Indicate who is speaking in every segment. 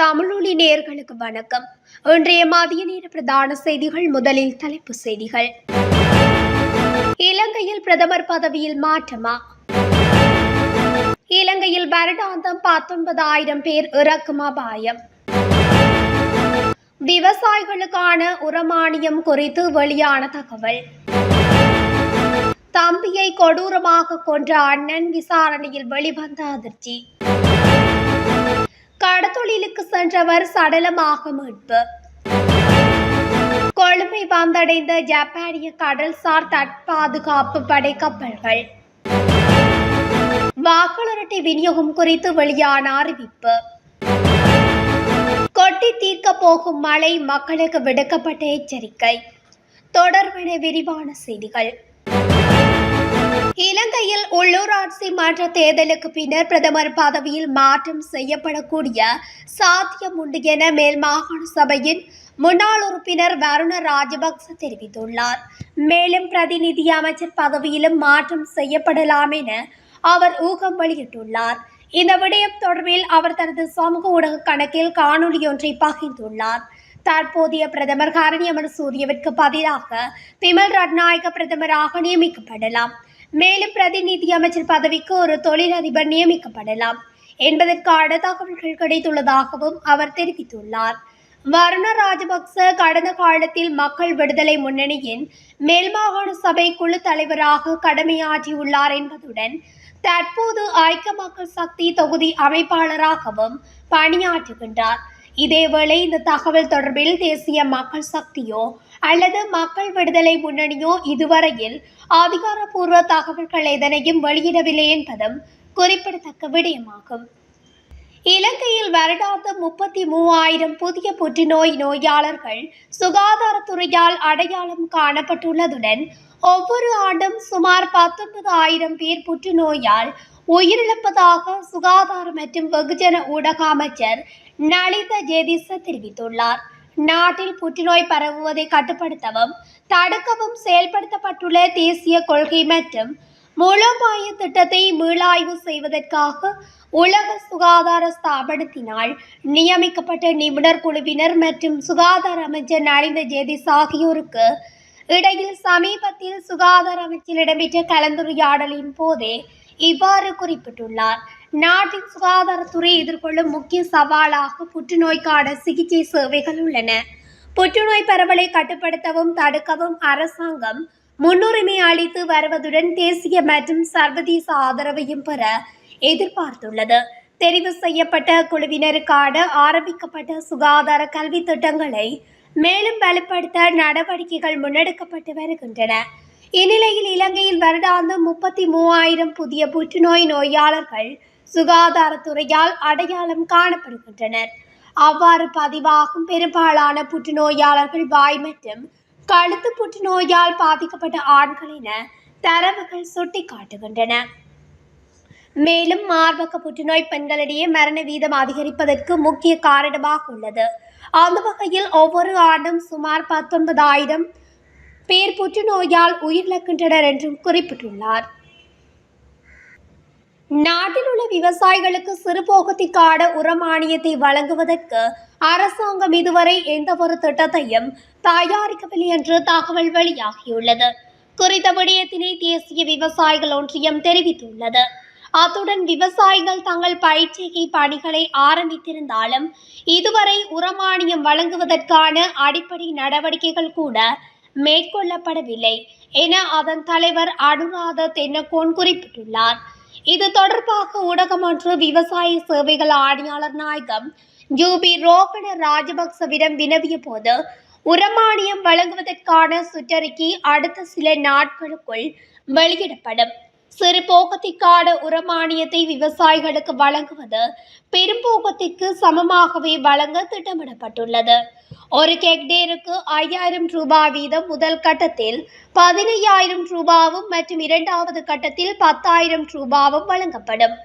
Speaker 1: தமிழொலி நேயர்களுக்கு வணக்கம். இன்றைய மதிய நேர பிரதான செய்திகள் முதலில் தலைப்பு செய்திகள். இலங்கையில் பிரதமர் பதவியில் மாற்றமா? இலங்கையில் வருடாந்தம் பத்தொன்பதாயிரம் பேர் இறக்கும் அபாயம். விவசாயிகளுக்கான உரமானியம் குறித்து வெளியான தகவல். தம்பியை கொடூரமாக கொன்ற அண்ணன் விசாரணையில் வெளிவந்த அதிர்ச்சி. கடத்தொழிலுக்கு சென்றவர் சடலமாக மீட்பு. கொழும்பை வந்தடைந்த ஜப்பானிய கடல்சார் தற்பாதுகாப்பு படை கப்பல்கள். வாக்காளர் அட்டை விநியோகம் குறித்து வெளியான அறிவிப்பு. கொட்டி தீர்க்க போகும் மழை மக்களுக்கு விடுக்கப்பட்ட எச்சரிக்கை. தொடர்பென விரிவான செய்திகள். இலங்கையில் உள்ளூராட்சி மன்ற தேர்தலுக்கு பின்னர் பிரதமர் பதவியில் மாற்றம் செய்யப்படக்கூடிய சாத்தியம் உண்டு என மேல் மாகாண சபையின் முன்னாள் உறுப்பினர் வருண ராஜபக்ச தெரிவித்துள்ளார். மேலும் பிரதிநிதி அமைச்சர் பதவியிலும் மாற்றம் செய்யப்படலாம் என அவர் ஊகம் வெளியிட்டுள்ளார். இந்த விடயம் தொடர்பில் அவர் தனது சமூக ஊடக கணக்கில் காணொலியொன்றை பகிர்ந்துள்ளார். தற்போதைய பிரதமர் ஹரணியமன் சூரியவிற்கு பதிலாக பிமல் ரட்நாயக பிரதமராக நியமிக்கப்படலாம். மேலும் பிரதிநிதி அமைச்சர் பதவிக்கு ஒரு தொழிலதிபர் நியமிக்கப்படலாம் என்பதற்கான தகவல்கள் கிடைத்துள்ளதாகவும் அவர் தெரிவித்துள்ளார். வருண ராஜபக்ச கடந்த காலத்தில் மக்கள் விடுதலை முன்னணியின் மேல்மாகாண சபை குழு தலைவராக கடமையாற்றியுள்ளார் என்பதுடன் தற்போது ஐக்கிய மக்கள் சக்தி தொகுதி அமைப்பாளராகவும் பணியாற்றுகின்றார். இதேவேளை இந்த தகவல் தொடர்பில் தேசிய மக்கள் சக்தியோ அல்லது மக்கள் விடுதலை முன்னணியோ இதுவரையில் அதிகாரப்பூர்வ தகவல்கள் எதனையும் வெளியிடவில்லை என்பதும் குறிப்பிடத்தக்க விடயமாகும். இலங்கையில் வருடாந்தம் முப்பத்தி மூவாயிரம் புதிய புற்றுநோய் நோயாளர்கள் சுகாதாரத்துறையால் அடையாளம் காணப்பட்டுள்ளதுடன் ஒவ்வொரு ஆண்டும் சுமார் பத்தொன்பது ஆயிரம் பேர் புற்றுநோயால் உயிரிழப்பதாக சுகாதார மற்றும் வெகுஜன ஊடக அமைச்சர் நலித ஜெதிச தெரிவித்துள்ளார். நாட்டில் புற்றுநோய் பரவுவதை கட்டுப்படுத்தவும் தடுக்கவும் செயல்படுத்தப்பட்டுள்ள தேசிய கொள்கை மற்றும் மூலோபாய திட்டத்தை மீளாய்வு செய்வதற்காக உலக சுகாதார ஸ்தாபனத்தினால் நியமிக்கப்பட்ட நிபுணர் குழுவினர் மற்றும் சுகாதார அமைச்சர் நலிந்த ஜெதிஸ் ஆகியோருக்கு இடையில் சமீபத்தில் சுகாதார அமைச்சில் இடம்பெற்ற கலந்துரையாடலின் போதே இவ்வாறு குறிப்பிட்டுள்ளார். நாட்டின் சுகாதாரத்துறை எதிர்கொள்ளும் முக்கிய சவாலாக புற்றுநோய்க்கான சிகிச்சை சேவைகள் உள்ளன. புற்றுநோய் பரவலை கட்டுப்படுத்தவும் தடுக்கவும் அரசாங்கம் முன்னுரிமை அளித்து வருவதுடன் தேசிய மற்றும் சர்வதேச ஆதரவையும் பெற எதிர்பார்த்துள்ளது. தெரிவு செய்யப்பட்ட குழுவினருக்கான ஆரம்பிக்கப்பட்ட சுகாதார கல்வி திட்டங்களை மேலும் வலுப்படுத்த நடவடிக்கைகள் முன்னெடுக்கப்பட்டு வருகின்றன. இந்நிலையில் இலங்கையில் வருடாந்தம் முப்பத்தி மூவாயிரம் புதிய புற்றுநோய் நோயாளர்கள் சுகாதாரத்துறையால் அடையாளம் காணப்படுகின்றனர். அவ்வாறு பதிவாகும் பெரும்பாலான புற்றுநோயாளர்கள் வாய் மற்றும் கழுத்து புற்றுநோயால் பாதிக்கப்பட்ட ஆண்கள் என தரவுகள் சுட்டிக்காட்டுகின்றன. மேலும் மார்பக புற்றுநோய் பெண்களிடையே மரண வீதம் அதிகரிப்பதற்கு முக்கிய காரணமாக உள்ளது. அந்த வகையில் ஒவ்வொரு ஆண்டும் சுமார் பத்தொன்பதாயிரம் பேர் புற்றுநோயால் உயிரிழக்கின்றனர் என்றும் குறிப்பிட்டுள்ளார். நாட்டில் உள்ள விவசாயிகளுக்கு சிறுபோகத்திற்கான உரமானியத்தை வழங்குவதற்கு அரசாங்கம் இதுவரை எந்த ஒரு திட்டத்தையும் தயாரிக்கவில்லை என்று தகவல் வெளியாகியுள்ளது. குறித்த விடயத்தினை தேசிய விவசாயிகள் ஒன்றியம் தெரிவித்துள்ளது. அத்துடன் விவசாயிகள் தங்கள் பயிற்சிகை பணிகளை ஆரம்பித்திருந்தாலும் இதுவரை உரமானியம் வழங்குவதற்கான அடிப்படை நடவடிக்கைகள் கூட மேற்கொள்ளப்படவில்லை என அதன் தலைவர் அனுராத தென்னகோன் குறிப்பிட்டுள்ளார். இது தொடர்பாக ஊடகம் ஒன்று விவசாய சேவைகள் ஆணையாளர் நாயகம் யூபி ரோகண ராஜபக்சவிடம் வினவிய போது உரமானியம் வழங்குவதற்கான சுற்றறிக்கை அடுத்த சில நாட்களுக்குள் வெளியிடப்படும். சிறுபோக்கத்திற்கான உரமானியத்தை விவசாயிகளுக்கு வழங்குவது பெரும்போக்கத்திற்கு சமமாகவே வழங்க திட்டமிடப்பட்டுள்ளது. ஒரு ஹெக்டேருக்கு ஐயாயிரம் ரூபாய் வீதம் முதல் கட்டத்தில் பதினையாயிரம் ரூபாவும் மற்றும் இரண்டாவது கட்டத்தில் பத்தாயிரம் ரூபாவும் வழங்கப்படும்.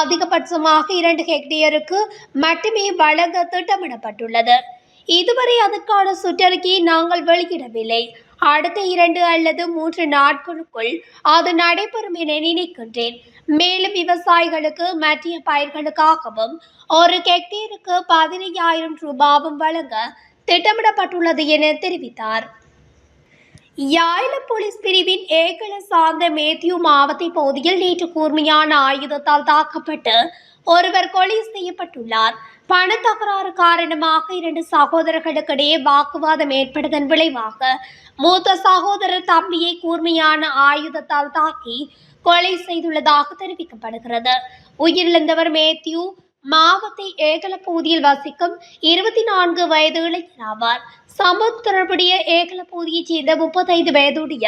Speaker 1: அதிகபட்சமாக இரண்டு ஹெக்டேருக்கு மட்டுமே வழங்க திட்டமிடப்பட்டுள்ளது. இதுவரை அதற்கான சுற்றறிக்கையை நாங்கள் வெளியிடவில்லை. அடுத்த இரண்டு அல்லது மூன்று நாட்களுக்குள் அது நடைபெறும் என நினைக்கின்றேன். மேலும் விவசாயிகளுக்கு மத்திய பயிர்களுக்காகவும் ஒரு ஹெக்டேருக்கு பதினையாயிரம் ரூபாவும் வழங்க திட்டமிடப்பட்டுள்ளது என தெரிவித்தார். யாழ்ல போலீஸ் பிரிவின் ஏகல சார்ந்த மேத்யூ மாவட்ட பகுதியில் நேற்று கூர்மையான ஆயுதத்தால் தாக்கப்பட்டு ஒருவர் கொலை செய்யப்பட்டுள்ளார். பண தகராறு காரணமாக இரண்டு சகோதரர்களுக்கிடையே வாக்குவாதம் ஏற்பட்டதன் விளைவாக மூத்த சகோதரர் தம்பியை கூர்மையான ஆயுதத்தால் தாக்கி கொலை செய்துள்ளதாக தெரிவிக்கப்படுகிறது. உயிரிழந்தவர் மேத்யூ மாவத்தை ஏகல பகுதியில் வசிக்கும் இருபத்தி நான்கு வயது இளைஞர் ஆவார். சம்பவ தொடர்புடைய ஏகல பகுதியைச் சேர்ந்த முப்பத்தைந்து வயதுடைய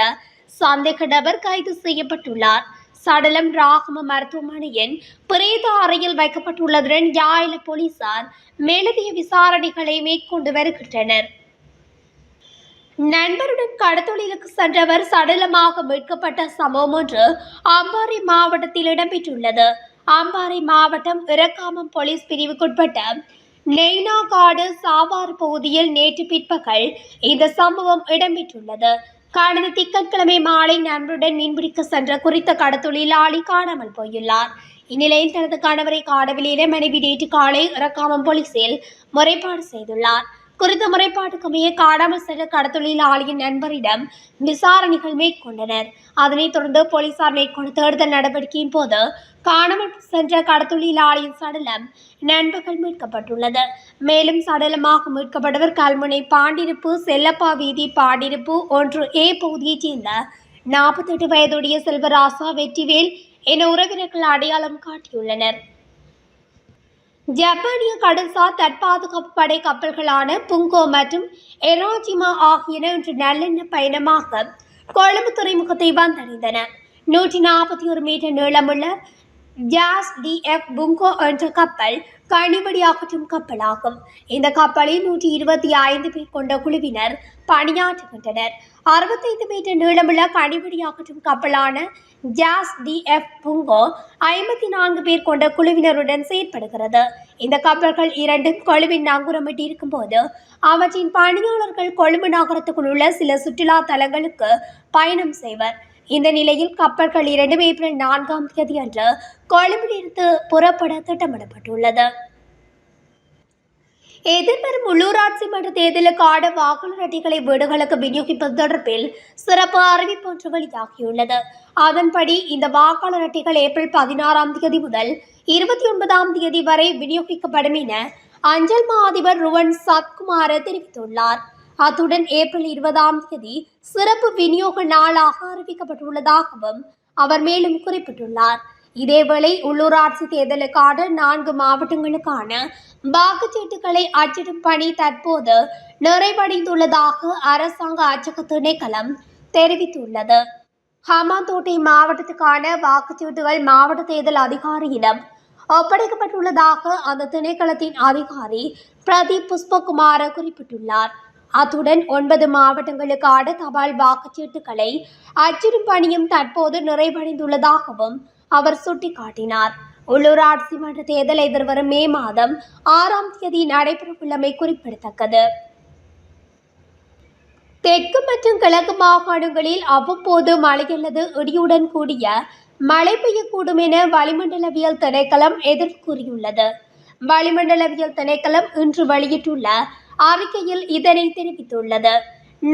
Speaker 1: சந்தேக நபர் கைது செய்யப்பட்டுள்ளார். சடலம் ராகம மருத்துவமனையின் பிரேத அறையில் வைக்கப்பட்டுள்ளதுடன் யாழில போலீசார் மேலதிக விசாரணைகளை மேற்கொண்டு வருகின்றனர். நண்பருடன் கடத்தொழிலுக்கு சென்றவர் சடலமாக மீட்கப்பட்ட சம்பவம் ஒன்று அம்பாறை மாவட்டத்தில் இடம்பெற்றுள்ளது. அம்பாறை மாவட்டம் இறக்காமம் போலீஸ் பிரிவுக்குட்பட்ட நெய்னாகாடு சாவார் பகுதியில் நேற்று பிற்பகல் இந்த சம்பவம் இடம்பெற்றுள்ளது. கடந்த திங்கட்கிழமை மாலை நண்பருடன் மீன்பிடிக்க சென்ற குறித்த கடத்தொழிலாளி காணாமல் போயுள்ளார். இந்நிலையில் தனது கணவரை காணவில்லை என மனைவி நேற்று காலை இறக்காமம் போலீசில் முறைப்பாடு செய்துள்ளார். குறித்த முறைப்பாட்டுக்குமைய காணாமல் சென்ற கடத்தொழிலாளியின் நண்பரிடம் விசாரணைகள் மேற்கொண்டனர். அதனைத் தொடர்ந்து போலீசார் மேற்கொண்ட தேடுதல் நடவடிக்கையின் போது காணாமல் சென்ற கடத்தொழிலாளியின் சடலம் நண்பர்கள் மீட்கப்பட்டுள்ளது. மேலும் சடலமாக மீட்கப்பட்டவர் கல்முனை பாண்டிருப்பு செல்லப்பா வீதி பாண்டிருப்பு ஒன்று ஏ பகுதியைச் சேர்ந்த நாற்பத்தெட்டு வயதுடைய செல்வராசா வெற்றிவேல் என உறவினர்கள் அடையாளம் காட்டியுள்ளனர். ஜப்பானிய கடல்சார் தற்பாதுகாப்பு படை கப்பல்களான புங்கோ மற்றும் எரோஜிமா ஆகியன இன்று நல்லெண்ண பயணமாக கொழும்பு துறைமுகத்தை வந்தடைந்தன. நூற்றி நாற்பத்தி ஒரு மீட்டர் நீளமுள்ள ஜாஸ் டிஎஃப் புங்கோ என்ற கப்பல் கனிவடி அகற்றும் கப்பலாகும். இந்த கப்பலில் நூற்றி இருபத்தி ஐந்து பேர் கொண்ட குழுவினர் பணியாற்றுகின்றனர். அறுபத்தைந்து மீட்டர் நீளமுள்ள கனிவடி அகற்றும் கப்பலான ஜாஸ் டிஎஃப் புங்கோ ஐம்பத்தி நான்கு பேர் கொண்ட குழுவினருடன் செயற்படுகிறது. இந்த கப்பல்கள் இரண்டும் கொழும்பின் நங்குரமிட்டு இருக்கும்போது அவற்றின் பணியாளர்கள் கொழும்பு நகரத்துக்குள் உள்ள சில சுற்றுலா தலங்களுக்கு பயணம் செய்வர். இந்த நிலையில் கப்பல்கள் இரண்டு ஏப்ரல் நான்காம் தேதி அன்று கொழும்பிலிருந்து புறப்பட திட்டமிடப்பட்டுள்ளது. எதிர்வரும் உள்ளூராட்சி மன்ற தேர்தலுக்கான வாக்காளர் அட்டைகளை வீடுகளுக்கு விநியோகிப்பது தொடர்பில் சிறப்பு அறிவிப்பு ஒன்று வெளியாகியுள்ளது. அதன்படி இந்த வாக்காளர் அட்டைகள் ஏப்ரல் பதினாறாம் தேதி முதல் இருபத்தி ஒன்பதாம் தேதி வரை விநியோகிக்கப்படும் என அஞ்சல் மா அதிபர் ருவன் சத்குமார் தெரிவித்துள்ளார். அத்துடன் ஏப்ரல் இருபதாம் தேதி சிறப்பு விநியோக நாளாக அறிவிக்கப்பட்டுள்ளதாகவும் அவர் மேலும் குறிப்பிட்டுள்ளார். இதேவேளை உள்ளூராட்சி தேர்தலுக்கான நான்கு மாவட்டங்களுக்கான வாக்குச்சீட்டுகளை அச்சிடும் பணி தற்போது நிறைவடைந்துள்ளதாக அரசாங்க அச்சக திணைக்களம் தெரிவித்துள்ளது. ஹமாந்தோட்டை மாவட்டத்துக்கான வாக்குச்சீட்டுகள் மாவட்ட தேர்தல் அதிகாரியிடம் ஒப்படைக்கப்பட்டுள்ளதாக அந்த திணைக்களத்தின் அதிகாரி பிரதீப் புஷ்பகுமார குறிப்பிட்டுள்ளார். அத்துடன் ஒன்பது மாவட்டங்களுக்கான தபால் வாக்குச்சீட்டுகளை அச்சிடும் பணியும் தற்போது நிறைவடைந்துள்ளதாகவும் அவர் சுட்டிக்காட்டினார். உள்ளூராட்சி மன்ற தேர்தல் எதிர்வரும் மே மாதம் ஆறாம் தேதி நடைபெறவுள்ளமை குறிப்பிடத்தக்கது. தெற்கு மற்றும் கிழக்கு மாகாணங்களில் அவ்வப்போது மழை அல்லது இடியுடன் கூடிய மழை பெய்யக்கூடும் என வளிமண்டலவியல் திணைக்களம் எதிர்ப்பு கூறியுள்ளது வளிமண்டலவியல் திணைக்களம் இன்று வெளியிட்டுள்ள அறிக்கையில் இதனை தெரிவித்துள்ளது.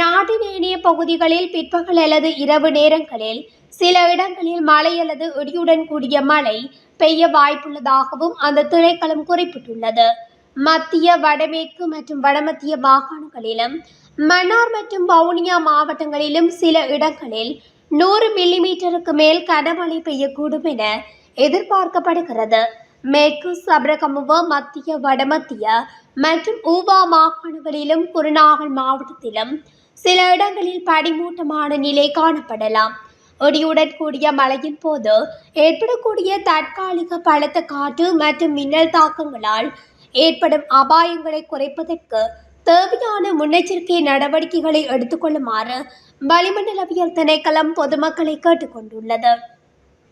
Speaker 1: நாட்டின் ஏனைய பகுதிகளில் பிற்பகல் அல்லது இரவு நேரங்களில் சில இடங்களில் மழை அல்லது இடியுடன் கூடிய மழை பெய்ய வாய்ப்புள்ளதாகவும் அந்த திணைக்களம் குறிப்பிட்டுள்ளது. மத்திய வடமேற்கு மற்றும் வடமத்திய மாகாணங்களிலும் மன்னார் மற்றும் வவுனியா மாவட்டங்களிலும் சில இடங்களில் நூறு மில்லிமீட்டருக்கு மேல் கனமழை பெய்யக்கூடும் என எதிர்பார்க்கப்படுகிறது. மேற்கு சபரகமுவ மத்திய வடமத்திய மற்றும் ஊவா மாகாணங்களிலும் குருநாகல் மாவட்டத்திலும் சில இடங்களில் படிமூட்டமான நிலை காணப்படலாம். ஒடியுடன் கூடிய மழையின் போது ஏற்படக்கூடிய தற்காலிக பலத்த காற்று மற்றும் மின்னல் தாக்கங்களால் ஏற்படும் அபாயங்களை குறைப்பதற்கு தேவையான முன்னெச்சரிக்கை நடவடிக்கைகளை எடுத்துக்கொள்ளுமாறு வளிமண்டலவியல் திணைக்களம் பொதுமக்களை கேட்டுக்கொண்டுள்ளது.